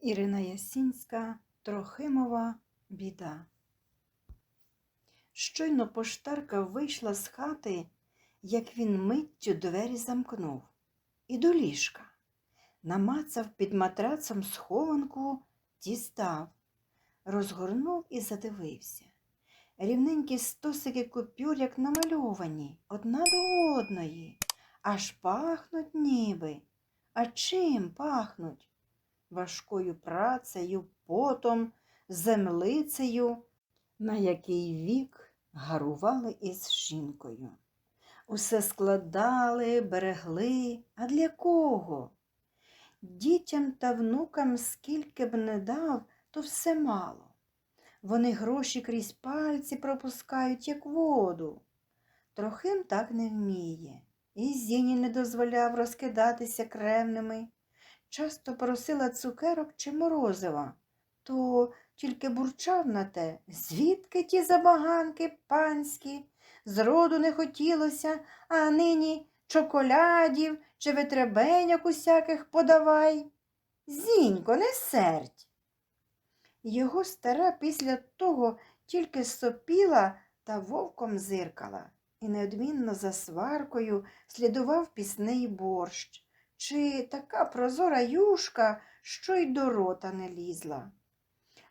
Ірина Ясінська, Трохимова біда. Щойно поштарка вийшла з хати, як він миттю двері замкнув, і до ліжка. Намацав під матрацом схованку, дістав, розгорнув і задивився. Рівненькі стосики купюр, як намальовані, одна до одної, аж пахнуть ніби. А чим пахнуть? Важкою працею, потом, землицею, на який вік гарували із жінкою. Усе складали, берегли, а для кого? Дітям та внукам скільки б не дав, то все мало. Вони гроші крізь пальці пропускають, як воду. Трохим так не вміє, і Зіні не дозволяв розкидатися кремними часто просила цукерок чи морозива, то тільки бурчав на те, звідки ті забаганки панські, зроду не хотілося, а нині чоколядів чи витребеняк усяких подавай. Зінько, не сердь. Його стара після того тільки сопіла та вовком зиркала, і неодмінно за сваркою слідував пісний борщ чи така прозора юшка, що й до рота не лізла.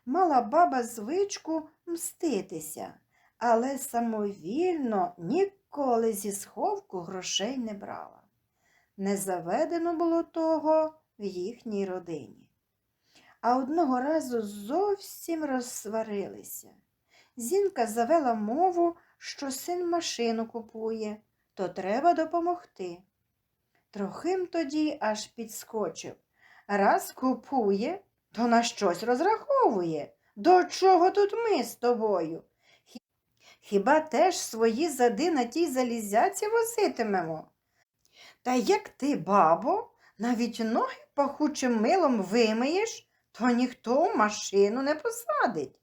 Мала баба звичку мститися, але самовільно ніколи зі сховку грошей не брала. Не заведено було того в їхній родині. А одного разу зовсім розсварилися. Зінка завела мову, що син машину купує, то треба допомогти. Трохим тоді аж підскочив. Раз купує, то на щось розраховує. До чого тут ми з тобою? Хіба теж свої зади на тій залізяці возитимемо? Та як ти, бабо, навіть ноги пахучим милом вимиєш, то ніхто в машину не посадить.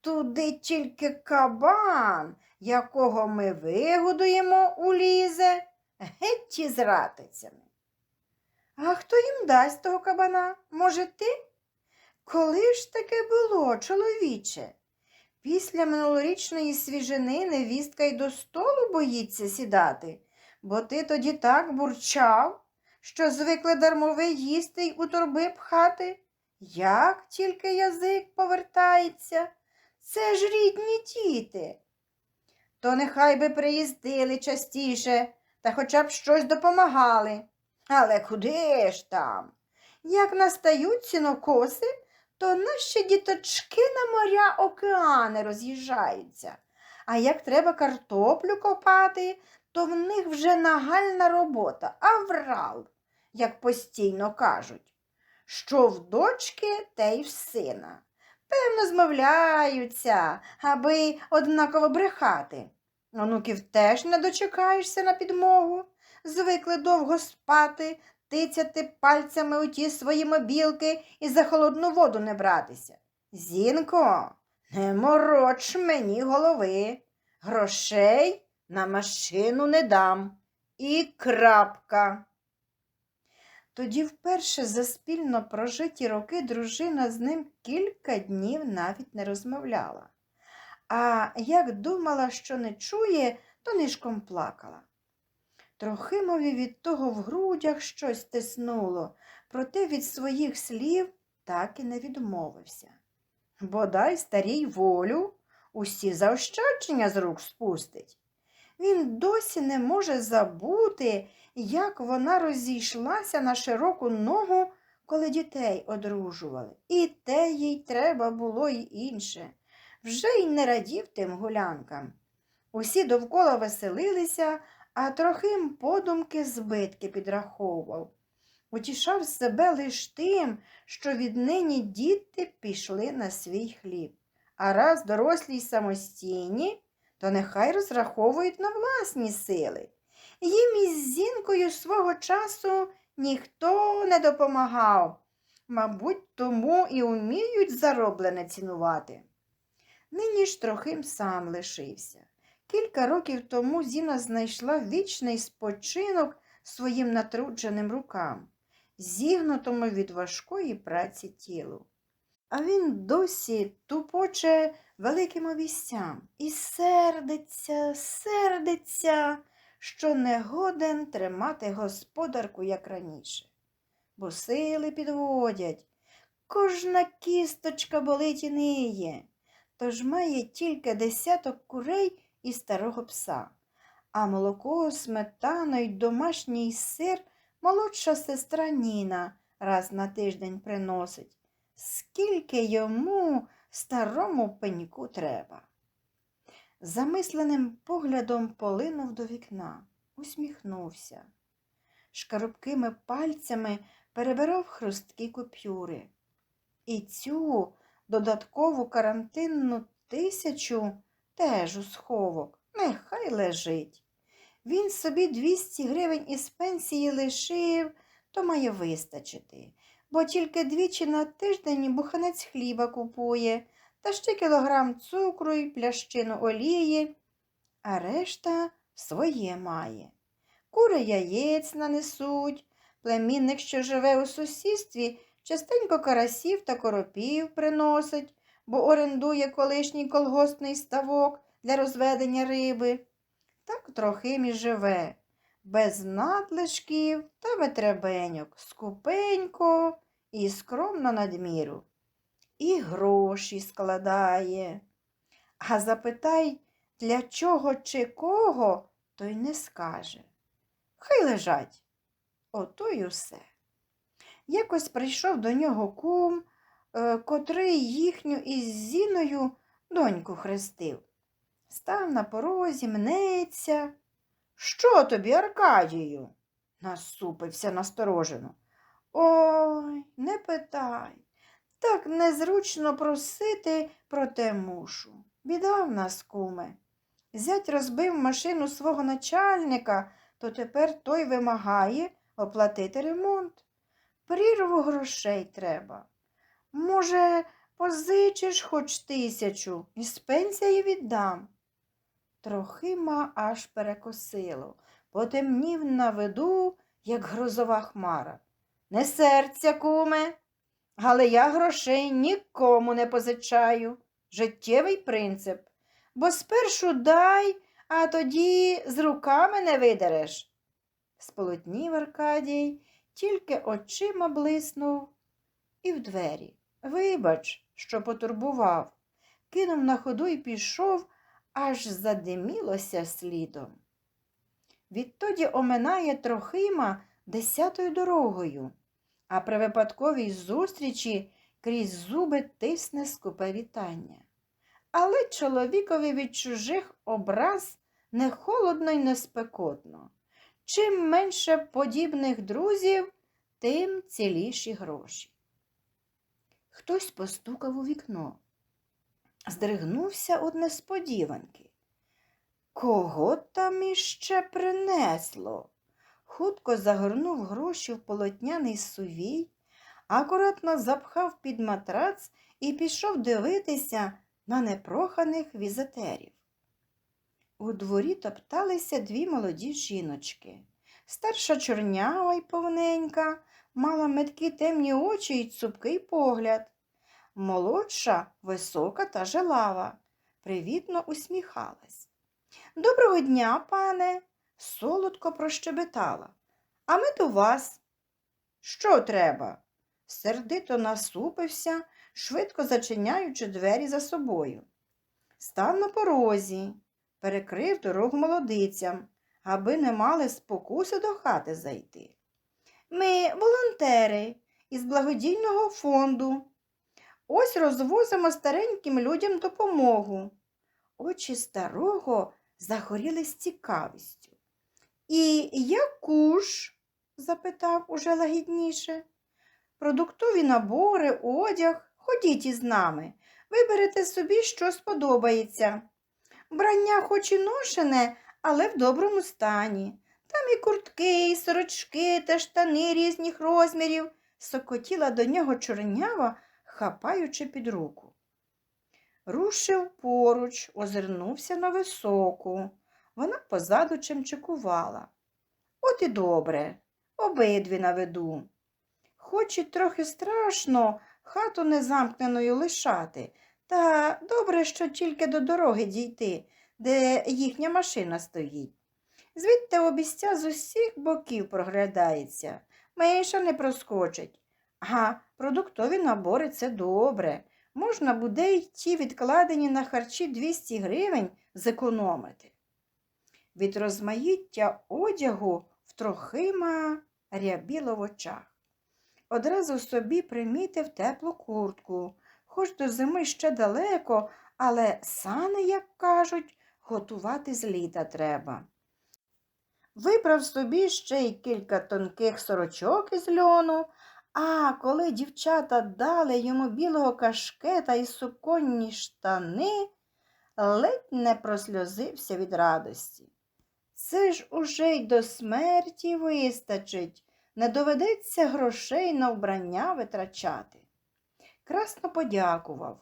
Туди тільки кабан, якого ми вигодуємо, улізе геть із ратицями. А хто їм дасть того кабана? Може, ти? Коли ж таке було, чоловіче? Після минулорічної свіжини невістка й до столу боїться сідати, бо ти тоді так бурчав, що звикли дармове їсти й у торби пхати. Як тільки язик повертається, це ж рідні діти. То нехай би приїздили частіше, та хоча б щось допомагали. Але куди ж там? Як настають сінокоси, то наші діточки на моря океани роз'їжджаються. А як треба картоплю копати, то в них вже нагальна робота, аврал, як постійно кажуть. Що в дочки, те й в сина. Певно, змовляються, аби однаково брехати. Онуків теж не дочекаєшся на підмогу. Звикли довго спати, тицяти пальцями у ті свої мобілки і за холодну воду не братися. Зінко, не мороч мені голови. Грошей на машину не дам. І крапка. Тоді вперше за спільно прожиті роки дружина з ним кілька днів навіть не розмовляла. А як думала, що не чує, то нишком плакала. Трохимові від того в грудях щось тиснуло, проте від своїх слів так і не відмовився. Бодай старій волю усі заощадження з рук спустить. Він досі не може забути, як вона розійшлася на широку ногу, коли дітей одружували. І те їй треба було й інше вже й не радів тим гулянкам. Усі довкола веселилися, а трохим подумки збитки підраховував. Утішав себе лиш тим, що віднині діти пішли на свій хліб. А раз дорослі й самостійні, то нехай розраховують на власні сили. Їм із зінкою свого часу ніхто не допомагав. Мабуть, тому і вміють зароблене цінувати. Нині ж трохим сам лишився. Кілька років тому Зіна знайшла вічний спочинок своїм натрудженим рукам. зігнутому від важкої праці тілу. А він досі тупоче великим обіцям і сердиться, сердиться, що не годен тримати господарку, як раніше, бо сили підводять, кожна кісточка болить і ниє, тож має тільки десяток курей і старого пса, а молоко, сметану й домашній сир молодша сестра Ніна раз на тиждень приносить. Скільки йому старому пеньку треба. Замисленим поглядом полинув до вікна, усміхнувся. Шкарубкими пальцями перебирав хрусткі купюри. І цю додаткову карантинну тисячу теж у сховок, нехай лежить. Він собі 200 гривень із пенсії лишив, то має вистачити, бо тільки двічі на тиждень буханець хліба купує, та ще кілограм цукру і плящину олії, а решта своє має. Кури яєць нанесуть, племінник, що живе у сусідстві, частенько карасів та коропів приносить, бо орендує колишній колгоспний ставок для розведення риби. Так трохи мі живе, без надлишків та витребеньок, скупенько і скромно надміру. І гроші складає. А запитай, для чого чи кого, то й не скаже. Хай лежать. Ото й усе. Якось прийшов до нього кум, е, котрий їхню із Зіною доньку хрестив. Став на порозі, мнеться. Що тобі, Аркадію? насупився насторожено. Ой, не питай. Так незручно просити, проте мушу. Біда в нас, куме. Зять розбив машину свого начальника, то тепер той вимагає оплатити ремонт. Прірву грошей треба. Може, позичиш хоч тисячу і з пенсії віддам. Трохима аж перекосило, потемнів на виду, як грозова хмара. Не серця, куме, але я грошей нікому не позичаю. Життєвий принцип. Бо спершу дай, а тоді з руками не видереш. Сполотнів Аркадій, тільки очима блиснув і в двері. Вибач, що потурбував. Кинув на ходу і пішов, аж задимілося слідом. Відтоді оминає Трохима десятою дорогою, а при випадковій зустрічі крізь зуби тисне скупе вітання. Але чоловікові від чужих образ не холодно й не спекотно. Чим менше подібних друзів, тим ціліші гроші. Хтось постукав у вікно. Здригнувся од несподіванки. Кого там іще принесло? Хутко загорнув гроші в полотняний сувій, акуратно запхав під матрац і пішов дивитися на непроханих візитерів. У дворі топталися дві молоді жіночки. Старша чорнява й повненька, мала меткі темні очі й цупкий погляд. Молодша, висока та жилава, привітно усміхалась. Доброго дня, пане, солодко прощебетала. А ми до вас. Що треба? Сердито насупився, швидко зачиняючи двері за собою. Став на порозі, перекрив дорогу молодицям, аби не мали спокуси до хати зайти. Ми волонтери із благодійного фонду. Ось розвозимо стареньким людям допомогу. Очі старого загорілись цікавістю. І яку ж? запитав уже лагідніше. Продуктові набори, одяг, ходіть із нами, виберете собі, що сподобається. Брання хоч і ношене, але в доброму стані. Там і куртки, і сорочки та штани різних розмірів, сокотіла до нього чорнява, хапаючи під руку. Рушив поруч, озирнувся на високу. Вона позаду чимчикувала. От і добре, обидві на виду. Хоч і трохи страшно хату незамкненою лишати, та добре, що тільки до дороги дійти, де їхня машина стоїть. Звідти обіця з усіх боків проглядається, миша не проскочить. А продуктові набори це добре. Можна буде й ті відкладені на харчі 200 гривень зекономити. Від розмаїття одягу в Трохима рябіло в очах. Одразу собі примітив теплу куртку, хоч до зими ще далеко, але сани, як кажуть, готувати з літа треба. Вибрав собі ще й кілька тонких сорочок із льону, а коли дівчата дали йому білого кашкета і суконні штани, ледь не просльозився від радості. Це ж уже й до смерті вистачить, не доведеться грошей на вбрання витрачати. Красно подякував.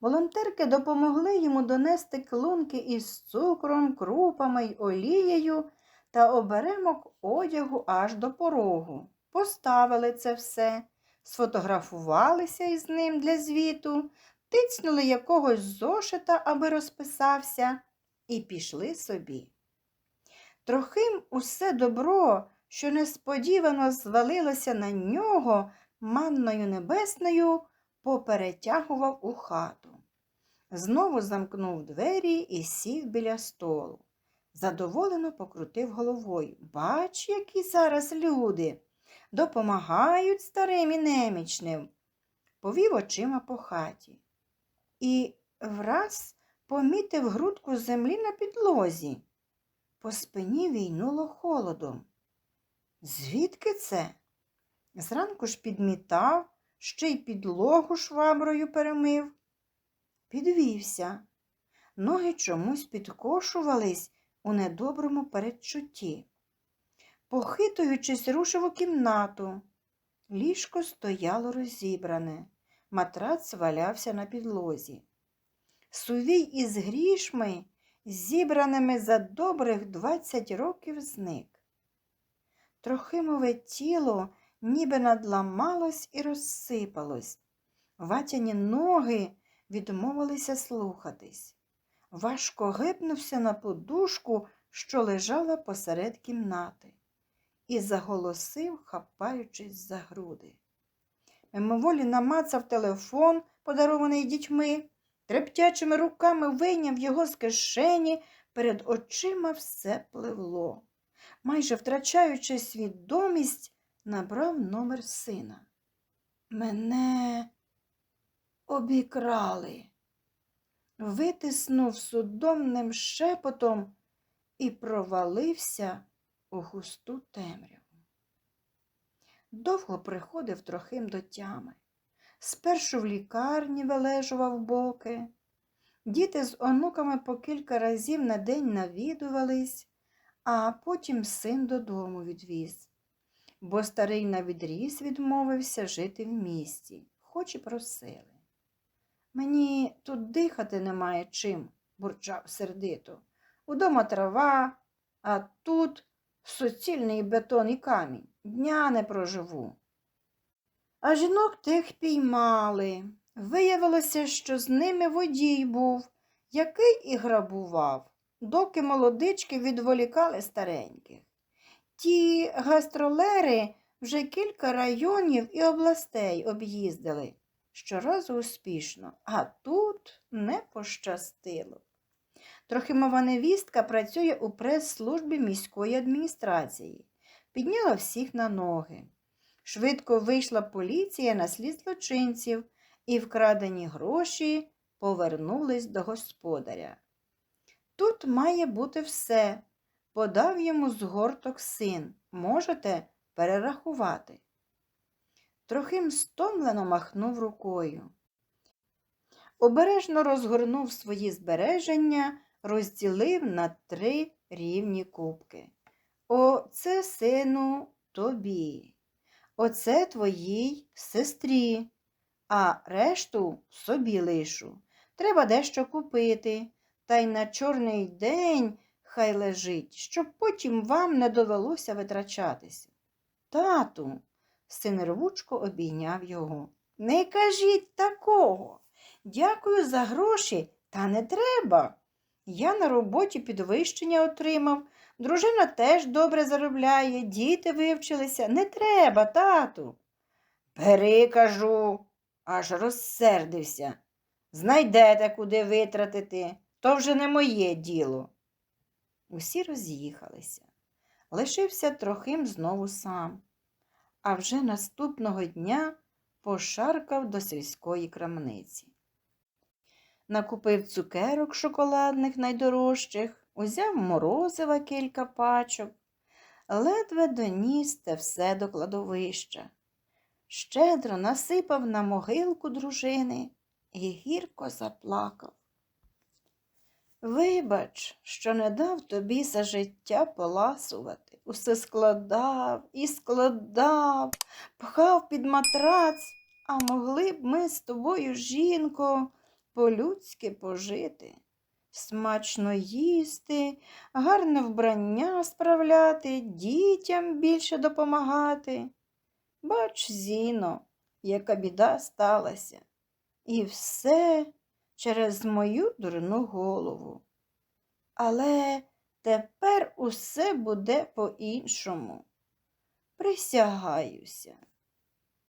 Волонтерки допомогли йому донести клунки із цукром, крупами й олією та оберемок одягу аж до порогу. Поставили це все, сфотографувалися із ним для звіту, тицнули якогось зошита, аби розписався, і пішли собі. Трохим усе добро, що несподівано звалилося на нього манною небесною, поперетягував у хату. Знову замкнув двері і сів біля столу. Задоволено покрутив головою. Бач, які зараз люди. Допомагають старим і немічним. Повів очима по хаті. І враз помітив грудку землі на підлозі. По спині війнуло холодом. Звідки це? Зранку ж підмітав, ще й підлогу шваброю перемив. Підвівся. Ноги чомусь підкошувались у недоброму передчутті. Похитуючись, рушив у кімнату. Ліжко стояло розібране, матрац валявся на підлозі. Сувій із грішми, зібраними за добрих двадцять років, зник. Трохимове тіло ніби надламалось і розсипалось. Ватяні ноги відмовилися слухатись. Важко гипнувся на подушку, що лежала посеред кімнати, і заголосив, хапаючись за груди. Мимоволі намацав телефон, подарований дітьми, трептячими руками вийняв його з кишені, перед очима все пливло. Майже втрачаючи свідомість, набрав номер сина. Мене обікрали витиснув судомним шепотом і провалився у густу темряву. Довго приходив трохим до тями. Спершу в лікарні вилежував боки. Діти з онуками по кілька разів на день навідувались, а потім син додому відвіз, бо старий на відріз відмовився жити в місті, хоч і просили. Мені тут дихати немає чим, бурчав сердито. Удома трава, а тут суцільний бетон і камінь. Дня не проживу. А жінок тих піймали. Виявилося, що з ними водій був, який і грабував, доки молодички відволікали стареньких. Ті гастролери вже кілька районів і областей об'їздили щоразу успішно, а тут не пощастило. Трохимова невістка працює у прес-службі міської адміністрації, підняла всіх на ноги. Швидко вийшла поліція на слід злочинців і вкрадені гроші повернулись до господаря. Тут має бути все, подав йому згорток син. Можете перерахувати. Трохим стомлено махнув рукою. Обережно розгорнув свої збереження, розділив на три рівні кубки. Оце, сину, тобі, оце твоїй сестрі, а решту собі лишу. Треба дещо купити, та й на чорний день хай лежить, щоб потім вам не довелося витрачатися. Тату, Син рвучко обійняв його. Не кажіть такого. Дякую за гроші, та не треба. Я на роботі підвищення отримав. Дружина теж добре заробляє, діти вивчилися. Не треба, тату. Бери, кажу, аж розсердився. Знайдете, куди витратити, то вже не моє діло. Усі роз'їхалися. Лишився трохим знову сам, а вже наступного дня пошаркав до сільської крамниці. Накупив цукерок шоколадних найдорожчих, узяв морозива кілька пачок, ледве доніс те все до кладовища. Щедро насипав на могилку дружини і гірко заплакав. Вибач, що не дав тобі за життя поласувати. Усе складав і складав, пхав під матрац, а могли б ми з тобою, жінко, по-людськи пожити, смачно їсти, гарне вбрання справляти, дітям більше допомагати. Бач, Зіно, яка біда сталася. І все через мою дурну голову. Але тепер усе буде по-іншому. Присягаюся.